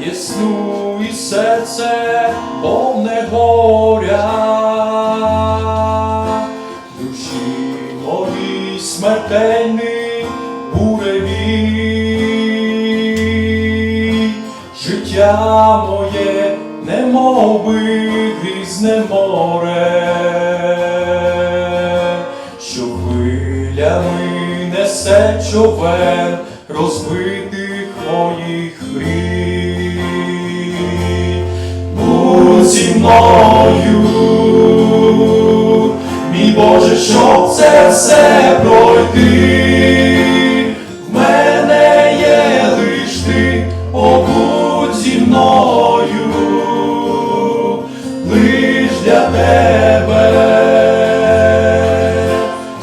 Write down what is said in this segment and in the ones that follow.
немає сну і серце повне горя. Душі мої смертельний буревій, життя моє, немов би грізне море, що хвилями несе човен розбитих моїх мрій. Мною, мій Боже, щоб це все пройти. В мене є лиш ти, о, зі мною, лиш для тебе.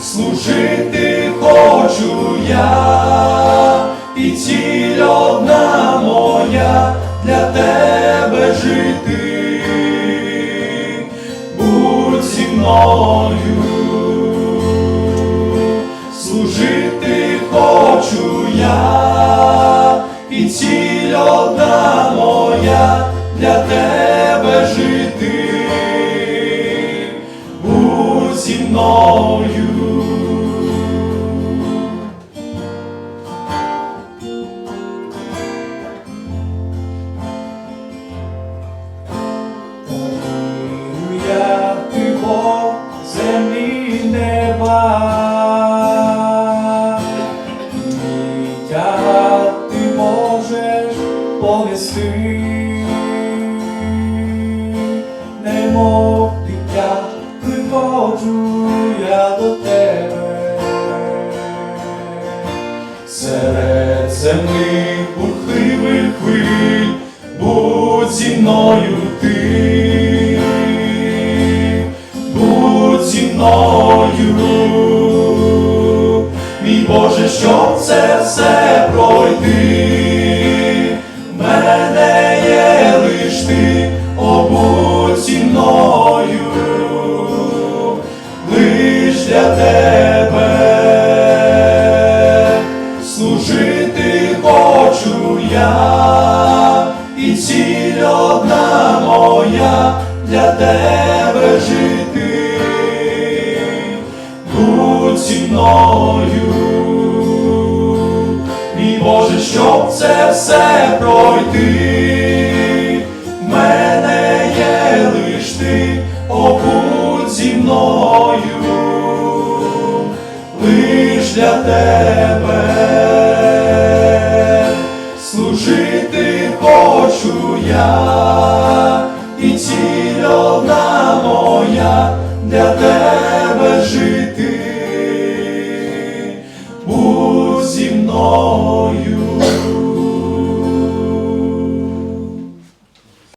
Служити хочу я, і ціль одна моя для тебе жити. Мною, служити хочу я, і ціль одна тягар ти можеш понести, немов дитя приходжу я до тебе. Серед земних бурхливих хвиль будь зі мною ти, будь зі мною, Боже, щоб це все пройти, в мене є лиш ти, о, зі мною, лиш для тебе служити хочу я, і ціль одна моя для тебе жити, будь мною, щоб це все пройти, мене є лиш ти, о, зі мною. Лиш для тебе. Служити хочу я, і ціль одна моя для тебе мною.